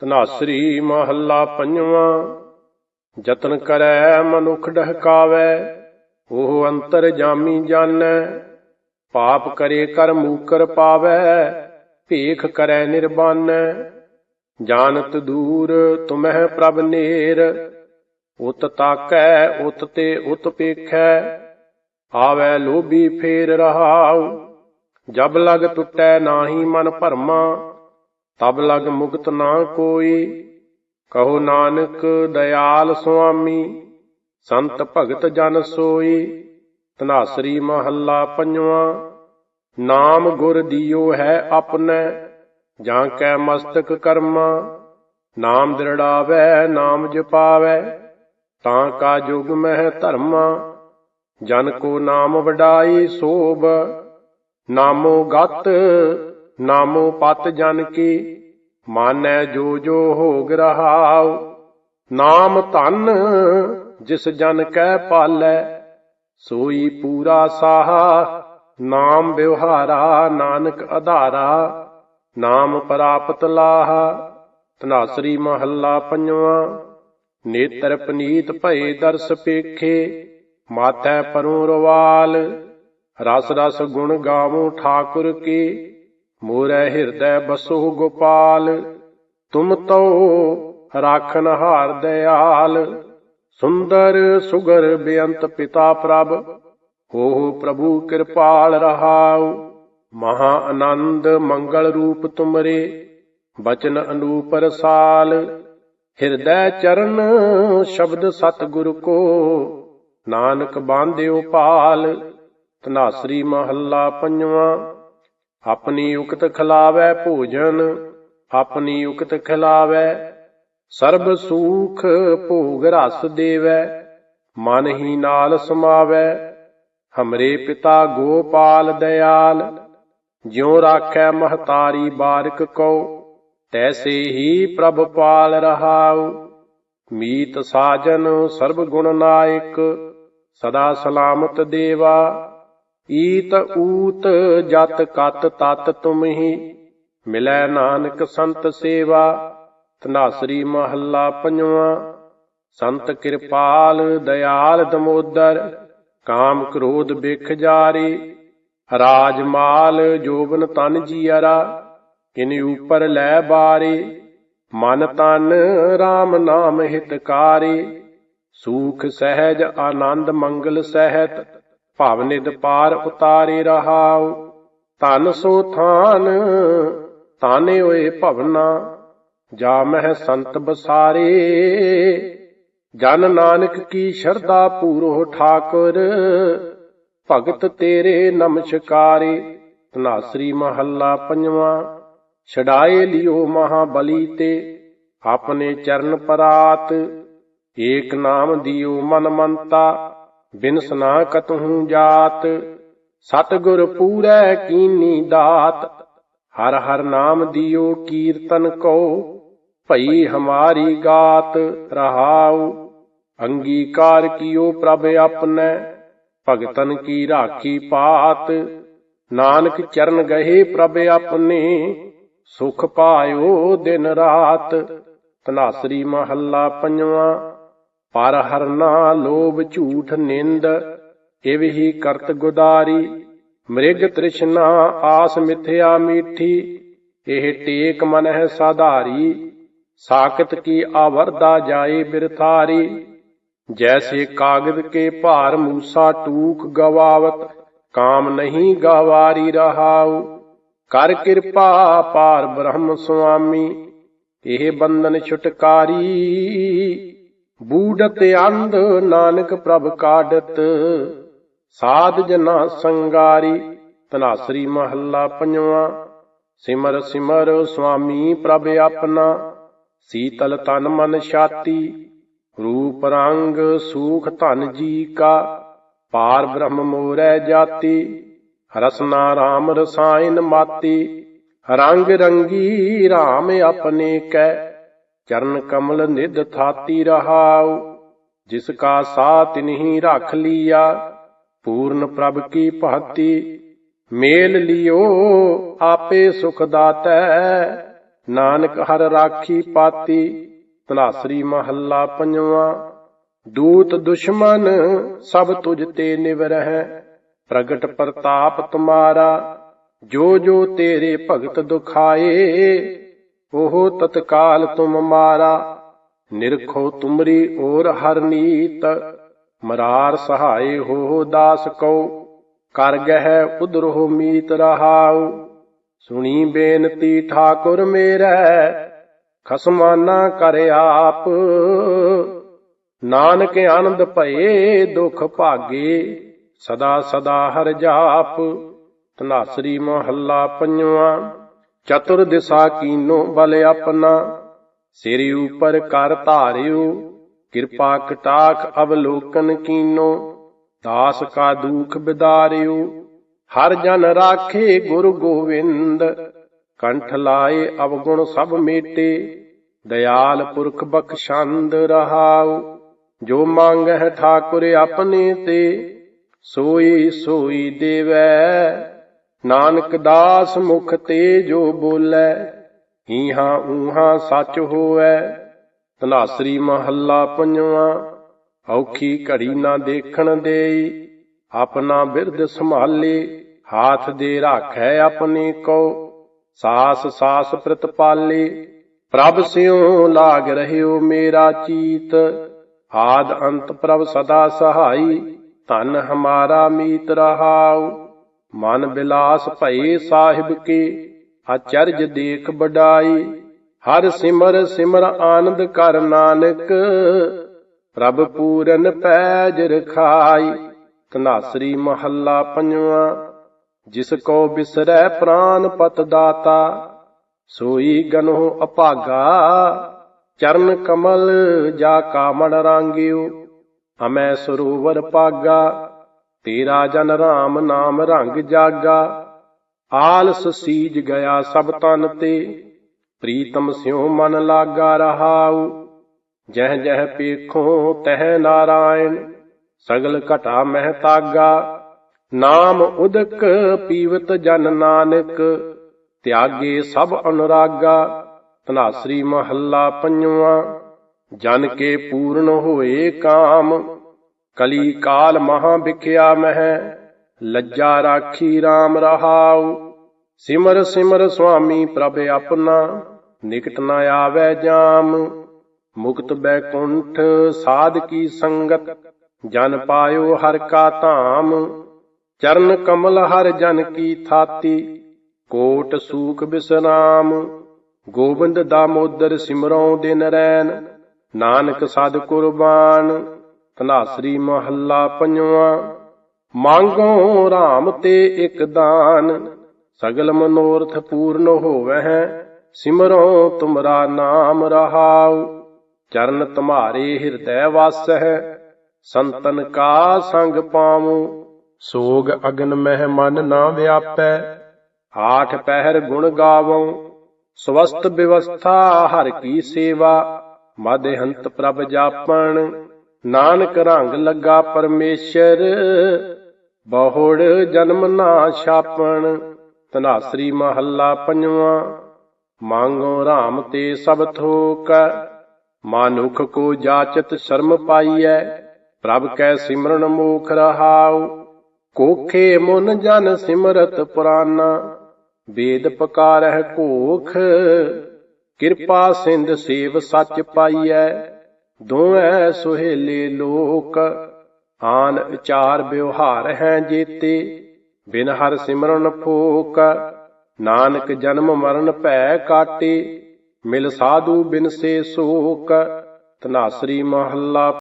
ਤਨਾਸਰੀ ਮਹੱਲਾ ਪੰਜਵਾਂ। ਯਤਨ ਕਰੈ ਮਨੁਖ ਡਹਕਾਵੈ, ਉਹ ਅੰਤਰ ਜਾਮੀ ਜਾਣੈ। ਪਾਪ ਕਰੇ ਕਰ ਮੂਕਰ ਪਾਵੈ, ਭੇਖ ਕਰੈ ਨਿਰਬਾਨੈ। ਜਾਣਤ ਦੂਰ ਤੁਮਹਿ ਪ੍ਰਭ ਨੇਰ, ਉਤ ਤਾਕੈ, ਉਤ ਤੇ ਉਤ ਪੇਖੈ। ਆਵੈ ਲੋਭੀ ਫੇਰ ਰਹਾਉ, ਜਬ ਲਗ ਟੁੱਟੈ ਨਾਹੀ ਮਨ ਭਰਮਾ। ਤਬ ਲਗ ਮੁਕਤ ਨਾ ਕੋਈ। ਕਹੋ ਨਾਨਕ ਦਇਆਲ ਸੁਆਮੀ, ਸੰਤ ਭਗਤ ਜਨ ਸੋਈ। ਧਨਾਸਰੀ ਮਹੱਲਾ ਪੰਜਵਾਂ, ਨਾਮ ਗੁਰ ਦੀਓ ਹੈ ਆਪਣੈ, ਜਾਂ ਕੈ ਮਸਤਕ ਕਰਮਾ। ਨਾਮ ਦ੍ਰਿੜਾਵੈ, ਨਾਮ ਜਪਾਵੈ, ਤਾਂ ਕਾ ਜੁਗ ਮਹਿ ਧਰਮਾ। ਜਨ ਕੋ ਨਾਮ ਵਡਾਈ ਸੋਭ, ਨਾਮੋ ਗਤ ਨਾਮੋ ਪਤ ਜਨ ਕੀ, ਮਾਨੈ ਜੋ ਜੋ ਹੋਗ ਰਹਾਉ। ਨਾਮ ਧਨ, ਜਿਸ ਜਨ ਕੈ ਪਾਲੈ, ਸੋਈ ਪੂਰਾ ਸਾਹਾ। ਨਾਮ ਵਿਵਹਾਰਾ, ਨਾਨਕ ਆਧਾਰਾ ਨਾਮ ਪ੍ਰਾਪਤ ਲਾਹਾ, ਧਨਾਸਰੀ ਮਹੱਲਾ ਪੰਜਵਾਂ। ਨੇਤਰ ਪਨੀਤ ਭਏ ਦਰਸ ਪੇਖੇ, ਮਾਥੈ ਪਰੋਂ ਰਵਾਲ। ਰਸ ਰਸ ਗੁਣ ਗਾਵੋ ਠਾਕੁਰ ਕੀ। ਮੋਰੈ ਹਿਰਦੈ ਬਸੋ ਗੋਪਾਲ, ਤੁਮ ਤੋ ਰਾਖਨ ਹਾਰ ਦਇਆਲ ਸੁੰਦਰ ਸੁਗਰ ਬੇਅੰਤ ਪਿਤਾ ਪ੍ਰਭ ਹੋ ਪ੍ਰਭੂ ਕਿਰਪਾਲ ਰਹਾਉ। ਮਹਾ ਆਨੰਦ ਮੰਗਲ ਰੂਪ ਤੁਮਰੇ, ਬਚਨ ਅਨੂਪ ਰਸਾਲ। ਹਿਰਦੈ ਚਰਨ ਸ਼ਬਦ ਸਤਿਗੁਰ ਕੋ, ਨਾਨਕ ਬਾਂਧਿਓ ਪਾਲ। ਤਨਾਸਰੀ ਮਹੱਲਾ ਪੰਜਵਾਂ। ਆਪਣੀ ਉਕਤ ਖਿਲਾਵੈ ਭੋਜਨ, ਆਪਣੀ ਉਕਤ ਖਿਲਾਵੈ, ਸਰਬ ਸੂਖ ਭੋਗ ਰਸ ਦੇਵੈ, ਮਨ ਹੀ ਨਾਲ ਸਮਾਵੈ, ਹਮਰੇ ਪਿਤਾ ਗੋਪਾਲ ਦਇਆਲ, ਜਿਉ ਰਾਖੈ ਮਹਤਾਰੀ ਬਾਰਕ ਕਉ, ਤੈਸੇ ਹੀ ਪ੍ਰਭ ਪਾਲ ਰਹਾਉ, ਮੀਤ ਸਾਜਨ ਸਰਬ ਗੁਣ ਨਾਇਕ, ਸਦਾ ਸਲਾਮਤ ਦੇਵਾ। ਈਤ ਊਤ ਜਤ ਕਤ ਤਤ ਤੁਮਹੀ, ਮਿਲੈ ਨਾਨਕ ਸੰਤ ਸੇਵਾ, ਧਨਾਸਰੀ ਮਹੱਲਾ ਪੰਜਵਾਂ, ਸੰਤ ਕਿਰਪਾਲ ਦਇਆਲ ਦਮੋਦਰ, ਕਾਮ ਕ੍ਰੋਧ ਬਿਖ ਜਾਰੀ, ਰਾਜ ਮਾਲ ਜੋਬਨ ਤਨ ਜੀਅਰਾ, ਕਿਨ ਉਪਰ ਲੈ ਬਾਰੀ, ਮਨ ਤਨ RAM ਨਾਮ ਹਿਤਕਾਰੀ, ਸੂਖ ਸਹਿਜ ਆਨੰਦ ਮੰਗਲ ਸਹਿਤ ਭਵ ਨਿਦ ਪਾਰ ਉਤਾਰੇ ਰਹਾਉ, ਧਨ ਸੋ ਥਾਨ, ਤਾਨੇ ਓਏ ਭਵਨਾ, ਜਾ ਮਹਿ ਸੰਤ ਬਸਾਰੇ। ਜਨ ਨਾਨਕ ਕੀ ਸ਼ਰਧਾ ਪੂਰੋ ਠਾਕੁਰ, ਭਗਤ ਤੇਰੇ ਨਮਸਕਾਰੇ। ਤਨਾਸਰੀ ਮਹੱਲਾ ਪੰਜਵਾਂ, ਛਡਾਏ ਲਿਓ ਮਹਾਬਲੀ ਤੇ, ਆਪਣੇ ਚਰਨ ਪਰਾਤ। ਏਕ ਨਾਮ ਦਿਓ ਮਨ ਮੰਤਾ ਬਿਨ ਨਾ ਕਤਹੂ ਜਾਤ, ਸਤਿਗੁਰ ਪੂਰੈ ਕੀਨੀ ਦਾਤ। ਹਰ ਹਰ ਨਾਮ ਦਿਓ ਕੀਰਤਨ ਕੋ, ਭਈ ਹਮਾਰੀ ਗਾਤ ਰਹਾਉ। ਅੰਗੀਕਾਰ ਕੀਓ ਪ੍ਰਭ ਆਪਣੈ, ਭਗਤਨ ਕੀ ਰਾਖੀ ਪਾਤ। ਨਾਨਕ ਚਰਨ ਗਏ ਪ੍ਰਭ ਆਪਣੇ, ਸੁਖ ਪਾਇਓ ਦਿਨ ਰਾਤ। ਤਨਾਸਰੀ ਮਹੱਲਾ ਪੰਜਵਾਂ। ਪਰ ਹਰਨਾ ਲੋਭ ਝੂਠ ਨਿੰਦ, ਇਵ ਹੀ ਕਰਤ ਗੁਦਾਰੀ। ਮ੍ਰਿਗ ਤ੍ਰਿਸ਼ਨਾ ਆਸ ਮਿਥਿਆ ਮੀਠੀ, ਇਹ ਟੇਕ ਮਨ ਹੈ ਸਾਧਾਰੀ। ਸਾਖਤ ਕੀ ਆਵਰਦਾ ਜਾਏ ਬਿਰਥਾਰੀ। ਜੈਸੇ ਕਾਗਦ ਕੇ ਭਾਰ ਮੂਸਾ ਟੂਕ ਗਵਾਵਤ, ਕਾਮ ਨਹੀਂ ਗਵਾਰੀ ਰਹਾਉ। ਕਰ ਕਿਰਪਾ ਪਾਰ ਬ੍ਰਹਮ ਸੁਆਮੀ, ਇਹ ਬੰਧਨ ਛੁਟਕਾਰੀ। ਬੂਡਤ ਅੰਧ ਨਾਨਕ ਪ੍ਰਭ ਕਾਡਤ ਸਾਧ ਜਨਾ ਸੰਗਾਰੀ ਤਨਾਸਰੀ ਮਹੱਲਾ ਪੰਜਵਾਂ, ਸਿਮਰ ਸਿਮਰ ਸੁਆਮੀ ਪ੍ਰਭ ਆਪਣਾ, ਸੀਤਲ ਤਨ ਮਨ ਛਾਤੀ, ਰੂਪ ਰੰਗ ਸੂਖ ਧਨ ਜੀ ਕਾ, ਪਾਰ ਬ੍ਰਹਮ ਮੋਰੈ ਜਾਤੀ, ਰਸਨਾ ਰਾਮ ਰਸਾਇਨ ਮਾਤੀ, ਰੰਗ ਰੰਗੀ RAM ਆਪਣੇ ਕੈ ਚਰਨ ਕਮਲ ਨਿਧ ਥਾਤੀ ਰਹਾਉ, ਜਿਸ ਕਾ ਸਾਹ ਤਿਨਹੀ ਰੱਖ ਲੀਆ, ਪੂਰਨ ਪ੍ਰਭ ਕੀ ਭਾਤੀ, ਮੇਲ ਲਿਓ, ਆਪੇ ਸੁਖ ਦਾਤੈ, ਨਾਨਕ ਹਰ ਰਾਖੀ ਪਾਤੀ ਤਨਾਸਰੀ ਮਹੱਲਾ ਪੰਜਵਾਂ, ਦੂਤ ਦੁਸ਼ਮਨ ਸਭ ਤੁਝ ਤੇ ਨਿਵਰਹਿ, ਪ੍ਰਗਟ ਪ੍ਰਤਾਪ ਤੁਮਾਰਾ, ਜੋ ਜੋ ਤੇਰੇ ਭਗਤ ਦੁਖਾਏ ਉਹ ਤਤਕਾਲ ਤੁਮ ਮਾਰਾ ਨਿਰਖੋ ਤੁਮਰੀ ਔਰ ਹਰ ਮਰਾਰ ਸਹਾਏ ਹੋ ਦਾਸ ਕੋ ਕਰ ਗਹਿ ਉਦਰੋ ਮੀਤ ਰਹਾਉ। ਸੁਣੀ ਬੇਨਤੀ ਠਾਕੁਰ ਮੇਰੈ, ਖਸਮਾਨਾ ਕਰ ਆਪ। ਨਾਨਕ ਆਨੰਦ ਭਏ, ਦੁਖ ਭਾਗੇ, ਸਦਾ ਸਦਾ ਹਰ ਜਾਪ। ਤਨਾਸਰੀ ਮਹੱਲਾ ਪੰਜਵਾਂ। ਚਤੁਰ ਦਿਸ਼ਾ ਕੀਨੋ ਬਲ ਆਪਣਾ, ਸਿਰ ਉਪਰ ਕਰ ਧਾਰਿਓ, ਕਿਰਪਾ ਕਟਾਖ ਅਵਲੋਕਨ ਕੀਨੋ, ਦਾਸ ਕਾ ਦੁਖ ਬਿਦਾਰਿਓ। ਹਰ ਜਨ ਰਾਖੇ ਗੁਰ ਗੋਵਿੰਦ, ਕੰਠ ਲਾਏ ਅਵਗੁਣ ਸਭ ਮੇਟੇ ਦਇਆਲ ਪੁਰਖ ਬਖਸ਼ੰਦ ਰਹਾਉ। ਜੋ ਮੰਗਹਿ ਠਾਕੁਰ ਆਪਣੇ ਤੇ, ਸੋਈ ਸੋਈ ਦੇਵੈ। ਨਾਨਕ ਦਾਸ ਮੁਖ ਤੇ ਜੋ ਬੋਲੇ, ਹੀਹਾਂ ਊਹਾਂ ਸੱਚ ਹੋਵੈ। ਤਨਾਸਰੀ ਮਹੱਲਾ ਪੰਜਵਾਂ, ਔਖੀ ਘੜੀ ਨਾ ਦੇਖਣ ਦੇਈ, ਆਪਣਾ ਬਿਰਧ ਸੰਭਾਲੇ, ਹਾਥ ਦੇ ਰਾਖੈ ਆਪਣੇ ਕੋ। ਸਾਸ ਸਾਸ ਪ੍ਰਤਪਾਲੇ ਪ੍ਰਭ ਸਿਉ ਲਾਗ ਰਹਿਓ ਮੇਰਾ ਚੀਤ। ਆਦ ਅੰਤ ਪ੍ਰਭ ਸਦਾ ਸਹਾਈ, ਧਨ ਹਮਾਰਾ ਮੀਤ ਰਹਾਉ। ਮਨ ਬਿਲਾਸ ਭਏ ਸਾਹਿਬ ਕੇ, ਅਚਰਜ ਦੇਖ ਬਡਾਈ ਹਰ ਸਿਮਰ ਸਿਮਰ ਆਨੰਦ ਕਰ ਨਾਨਕ ਪ੍ਰਭ ਪੂਰਨ ਪੈਜ ਰਖਾਈ ਤਨਾਸਰੀ ਮਹੱਲਾ ਪੰਜਵਾਂ, ਜਿਸ ਕੋ ਬਿਸਰੈ ਪ੍ਰਾਨ ਪਤ ਦਾਤਾ, ਸੋਈ ਗਨੋ ਅਭਾਗਾ, ਚਰਨ ਕਮਲ ਜਾ ਕਾਮੜ ਰਾਂਗਿਓ, ਅਮੈ ਸਰੋਵਰ ਪਾਗਾ ਤੇਰਾ ਜਨ ਰਾਮ ਨਾਮ ਰੰਗ ਜਾਗਾ। ਆਲਸ ਸੀਜ ਗਿਆ ਸਭ ਤਨ ਤੇ। ਪ੍ਰੀਤਮ ਸਿਉ ਮਨ ਲਾਗਾ ਰਹਾਉ। ਜਹ ਜਹ ਪੇਖੋ ਤਹ ਨਾਰਾਇਣ। ਸਗਲ ਘਟਾ ਮਹਿ ਤਾਗਾ। ਨਾਮ ਉਦਕ ਪੀਵਤ ਜਨ ਨਾਨਕ। ਤਿਆਗੇ ਸਭ ਅਨੁਰਾਗਾ। ਤਨਾਸਰੀ ਮਹੱਲਾ ਪੰਜਵਾਂ। ਜਨ ਕੇ ਪੂਰਨ ਹੋਏ ਕਾਮ। ਕਲੀ ਕਾਲ ਮਹਾ ਵਿਖਿਆ ਮਹ ਲੱਜਾ ਰਾਖੀ ਰਾਮ ਰਹਾਉ। ਸਿਮਰ ਸਿਮਰ ਸੁਆਮੀ ਪ੍ਰਭ ਆਪਣਾ, ਨਿਕਟ ਨਾ ਆਵੇ ਜਾਮ। ਮੁਕਤ ਬੈਕੁੰਠ ਸਾਧ ਕੀ ਸੰਗਤ, ਜਨ ਪਾਇਓ ਹਰ ਕਾ ਧਾਮ। ਚਰਨ ਕਮਲ ਹਰ ਜਨ ਕੀ ਥਾਤੀ, ਕੋਟ ਸੂਖ ਬਿਸਰਾਮ। ਗੋਬਿੰਦ ਦਾ ਮੋਦਰ ਸਿਮਰਉ ਦਿਨ ਰੈਨ ਨਾਨਕ ਸਦ ਕੁਰਬਾਨ। ਤਨਾਸਰੀ ਮਹੱਲਾ ਪੰਜਵਾਂ। ਮੰਗੋ RAM ਤੇ ਇਕ ਦਾਨ, ਸਗਲ ਮਨੋਰਥ ਪੂਰਨ ਹੋਵਹਿ, ਸਿਮਰੋ ਤੁਮਰਾ ਨਾਮ ਰਹਾਉ। ਚਰਨ ਤੁਮਾਰੇ ਹਿਰਦੈ ਵਾਸਹਿ, ਸੰਤਨ ਕਾ ਸੰਗ ਪਾਵੋ ਸੋਗ ਅਗਨ ਮਹਿ ਮਨ ਨਾ ਵਿਆਪੈ, ਆਠ ਪਹਿਰ ਗੁਣ ਗਾਵੋ। ਸਵਸਤ ਵਿਵਸਥਾ ਹਰ ਕੀ ਸੇਵਾ ਮਦ ਹੰਤ ਪ੍ਰਭ ਜਾਪਣ। ਨਾਨਕ ਰੰਗ ਲੱਗਾ ਪਰਮੇਸ਼ਰ, ਬਹੁੜ ਜਨਮ ਨਾ ਛਾਪਣ ਤਨਾਸਰੀ ਮਹੱਲਾ ਪੰਜਵਾਂ, ਮੰਗੋ RAM ਤੇ ਸਭ ਥੋਕ, ਮਾਨੁਖ ਕੋ ਜਾਚਤ ਸ਼ਰਮ ਪਾਈਐ, ਪ੍ਰਭ ਕੈ ਸਿਮਰਨ ਮੋਖ ਰਹਾਉ, ਕੋਖੇ ਮੁਨ ਜਨ ਸਿਮਰਤ ਪੁਰਾਨਾ, ਵੇਦ ਪਕਾਰਹਿ ਕੋਖ, ਕਿਰਪਾ ਸਿੰਧ ਸੇਵ ਸੱਚ ਪਾਈਐ। ਦੋਐ ਸੁਹੇਲੇ ਲੋਕ, ਆਨ ਵਿਚਾਰ ਵਿਵਹਾਰ ਹੈ ਜੀਤੇ, ਬਿਨ ਹਰ ਸਿਮਰਨ ਫੋਕ, ਨਾਨਕ ਜਨਮ ਮਰਨ ਭੈ ਕਾਟੇ, ਮਿਲ ਸਾਧੂ ਬਿਨ ਸੇ ਸੋਕ, ਤਨਾਸਰੀ ਮਹੱਲਾ